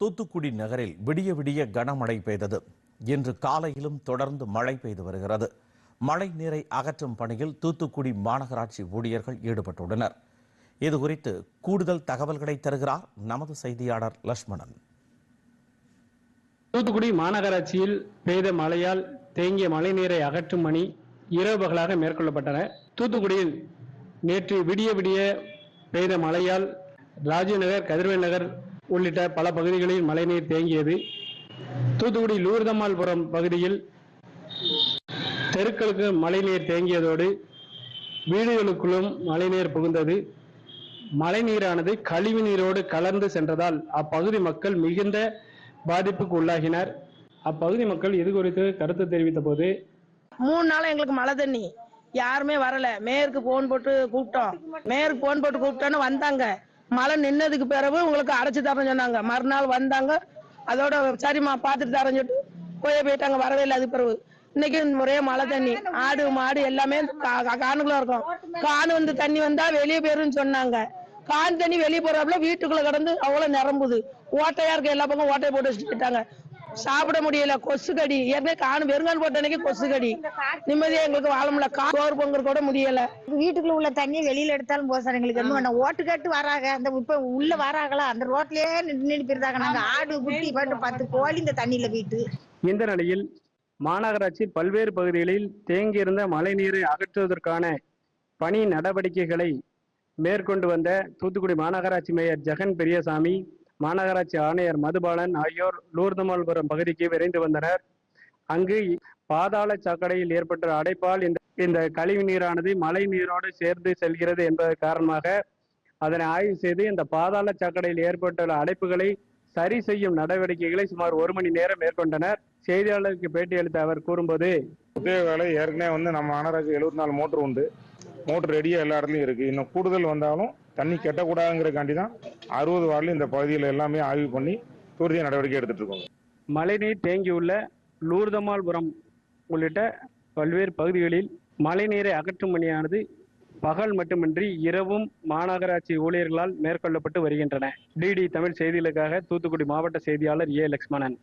தூத்துக்குடி நகரில் விடிய விடிய கனமழை பெய்தது. இன்று காலையிலும் தொடர்ந்து மழை பெய்து வருகிறது. மழை நீரை அகற்றும் பணியில் தூத்துக்குடி மாநகராட்சி ஊழியர்கள் ஈடுபட்டுள்ளனர். இது குறித்து கூடுதல் தகவல்களை தருகிறார் நமது செய்தியாளர் லட்சுமணன் தூத்துக்குடி மாநகராட்சியில் பெய்த மழையால் தேங்கிய மழைநீரை அகற்றும் பணி இரவு பகலாக மேற்கொள்ளப்பட்டன. தூத்துக்குடியில் நேற்று விடிய விடிய பெய்த மழையால் ராஜீவ் நகர் கதிர்வேல் நகர் உள்ளிட்ட பல பகுதிகளில் மழைநீர் தேங்கியது. தூத்துக்குடி லூர்தம்மாள்புரம் பகுதியில் தெருக்களுக்கு மழைநீர் தேங்கியதோடு வீடுகளுக்குள்ளும் மழைநீர் புகுந்தது. மழைநீரானது கழிவு நீரோடு கலந்து சென்றதால் அப்பகுதி மக்கள் மிகுந்த பாதிப்புக்கு உள்ளாகினர். அப்பகுதி மக்கள் இது குறித்து கருத்து தெரிவித்த போது மூணு நாளா எங்களுக்கு மழை தண்ணி. யாருமே வரல. மேயருக்கு போன் போட்டு கூப்பிட்டோம். மேயருக்கு போன் போட்டு கூப்பிட்டோன்னு வந்தாங்க. மழை நின்னதுக்கு பிறகு உங்களுக்கு அடைச்சு தரேன்னு சொன்னாங்க. மறுநாள் வந்தாங்க. அதோட சரிம்மா பார்த்துட்டு தரேன்னு சொல்லிட்டு போய் போயிட்டாங்க வரவே இல்லை அதுக்கு பிறகு. இன்னைக்கு ஒரே மழை தண்ணி. ஆடு மாடு எல்லாமே கா- காணுக்குள்ள இருக்கும். காணு வந்து தண்ணி வந்தா வெளியே போயிருன்னு சொன்னாங்க. கான் தண்ணி வெளியே போறாப்புல வீட்டுக்குள்ள கிடந்து அவ்வளவு நிரம்புது. ஓட்டையா இருக்கு எல்லா பக்கம் ஓட்டையை போட்டு வச்சுட்டு போயிட்டாங்க. சாப்பிட முடியல கொசு கடி ஏற்கனவே காணு வெறுங்கால் போட்ட அன்னைக்கு கொசு கடி நிம்மதியா எங்களுக்கு வாழ முடியல. கா- சோறு பொங்கல் கூட முடியல. வீட்டுக்குள்ள உள்ள தண்ணியை வெளியில எடுத்தாலும் போதும் சார் எங்களுக்கு. என்ன ஓட்டு கட்டு வராங்க. அந்த இப்ப உள்ள வராங்களா? அந்த ரோட்லயே நின்று நின்று போயிருந்தாங்க நாங்க ஆடு குட்டி பாட்டு பத்து கோழி இந்த தண்ணியில வீட்டு. இந்த நிலையில் மாநகராட்சி பல்வேறு பகுதிகளில் தேங்கியிருந்த மழைநீரை அகற்றுவதற்கான பணி நடவடிக்கைகளை மேற்கொண்டு வந்த தூத்துக்குடி மாநகராட்சி மேயர் ஜெகன் பெரியசாமி மாநகராட்சி ஆணையர் மதுபாலன் ஆகியோர் லூர்தமால்புரம் பகுதிக்கு விரைந்து வந்தனர். அங்கு பாதாள சாக்கடையில் ஏற்பட்ட அடைப்பால் இந்த இந்த கழிவு நீரானது மழை நீரோடு சேர்ந்து செல்கிறது என்பது காரணமாக அதனை ஆய்வு செய்து இந்த பாதாள சாக்கடையில் ஏற்பட்டுள்ள அடைப்புகளை சரி செய்யும் நடவடிக்கைகளை சுமார் ஒரு மணி நேரம் மேற்கொண்டனர். செய்தியாளருக்கு பேட்டியளித்த அவர் கூறும்போது புதிய வேலை ஏற்கனவே வந்து நம்ம மாநகராட்சி எழுபத்தி நாலு மோட்டர் உண்டு. மோட்டர் ரெடியாக எல்லா இடத்துலையும் இருக்குது இன்னும் கூடுதல் வந்தாலும் தண்ணி கெட்டக்கூடாதுங்கிறக்காண்டி தான் அறுபது வார்டில் இந்த பகுதியில் எல்லாமே ஆய்வு பண்ணி துரித நடவடிக்கை எடுத்துட்டு இருக்கோம் மழைநீர் தேங்கியுள்ள லூர்தமால்புரம் உள்ளிட்ட பல்வேறு பகுதிகளில் மழைநீரை அகற்றும் பணியானது பகல் மட்டுமின்றி இரவும் மாநகராட்சி ஊழியர்களால் மேற்கொள்ளப்பட்டு வருகின்றன. டிடி தமிழ் செய்திகளுக்காக தூத்துக்குடி மாவட்ட செய்தியாளர் ஏ லக்ஷ்மணன்.